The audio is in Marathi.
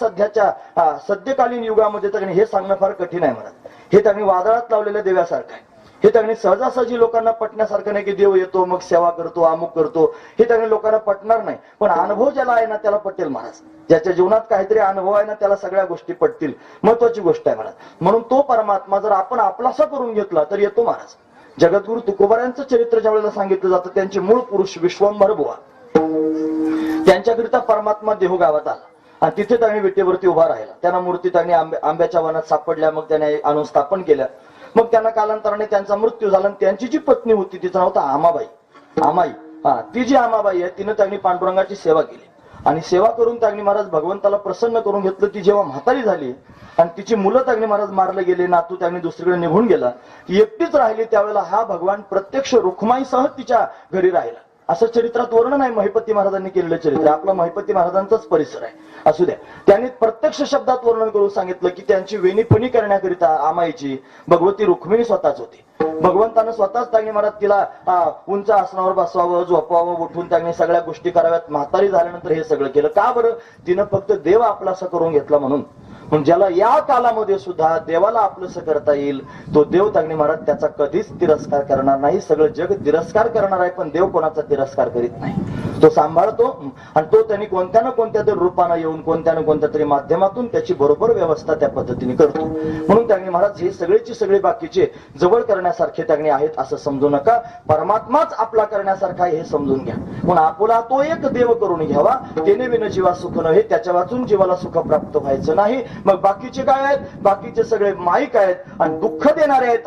सध्याच्या अं, सद्यकालीन युगामध्ये त्यांनी हे सांगणं फार कठीण आहे म्हणत हे त्यांनी वादळात लावलेल्या देव्यासारखं आहे. हे त्यांनी सहजासहजी लोकांना पटण्यासारखं नाही की देव येतो मग सेवा करतो अमुक करतो. हे त्यांनी लोकांना पटणार नाही. पण अनुभव ज्याला आहे ना त्याला पटेल महाराज. ज्याच्या जीवनात काहीतरी अनुभव आहे ना त्याला सगळ्या गोष्टी पटतील. महत्वाची गोष्ट आहे महाराज. म्हणून तो परमात्मा जर आपण आपलासा करून घेतला तर येतो महाराज. जगद्गुरु तुकोबारांचं चरित्र ज्या वेळेला सांगितलं जातं त्यांचे मूळ पुरुष विश्वंभर बुवा. त्यांच्याकरिता परमात्मा देहू गावात आला. आणि तिथे त्यांनी विटेवरती उभा राहिला. त्यांना मूर्ती त्यांनी आंब्याच्या वनात सापडल्या मग त्याने आणून स्थापन केल्या मग त्यांना कालांतराने त्यांचा मृत्यू झाला आणि त्यांची जी पत्नी होती तिचं नाव होतं आमाबाई. आमाई. हा ती जी आमाबाई आहे तिनं त्यांनी पांडुरंगाची सेवा केली. आणि सेवा करून त्यांनी महाराज भगवंताला प्रसन्न करून घेतलं ती जेव्हा म्हातारी झाली आणि तिची मुलं त्यांनी महाराज मारले गेले नातू त्यांनी दुसरीकडे निघून गेला एकटीच राहिली त्यावेळेला हा भगवान प्रत्यक्ष रुखमाईसह तिच्या घरी राहिला. असं चरित्रात वर्णन आहे महिपती महाराजांनी केलेलं चरित्र. आपला महिपती महाराजांचाच परिसर आहे. असू द्या. त्यांनी प्रत्यक्ष शब्दात वर्णन करून सांगितलं की त्यांची वेणीपणी करण्याकरिता आमाईची भगवती रुक्मिणी स्वतःच होती. भगवंतानं स्वतःच त्यांनी महाराज तिला उंच आसनावर बसवावं झोपवावं उठून त्यांनी सगळ्या गोष्टी कराव्यात. म्हातारी झाल्यानंतर हे सगळं केलं. का बरं? तिनं फक्त देव आपलासा करून घेतला म्हणून. पण ज्याला या कालामध्ये सुद्धा देवाला आपलंसं करता येईल तो देव त्यांनी महाराज त्याचा कधीच तिरस्कार करणार नाही. सगळं जग तिरस्कार करणार आहे पण देव कोणाचा तिरस्कार करीत नाही. तो सांभाळतो आणि तो त्यांनी कोणत्या ना कोणत्या तरी रूपानं येऊन कोणत्या ना कोणत्या तरी माध्यमातून त्याची बरोबर व्यवस्था त्या पद्धतीने करतो. म्हणून त्यांनी महाराज हे सगळेची सगळे बाकीचे जवळ करण्यासारखे त्यांनी आहेत असं समजू नका. परमात्माच आपला करण्यासारखा आहे हे समजून घ्या. म्हणून आपला तो एक देव करून घ्यावा. तेने विन जीवा सुख नव्हे त्याच्या वाचून जीवाला सुख प्राप्त व्हायचं नाही. मग बाकीचे काय आहेत? बाकीचे सगळे माईक आहेत आणि दुःख देणारे आहेत.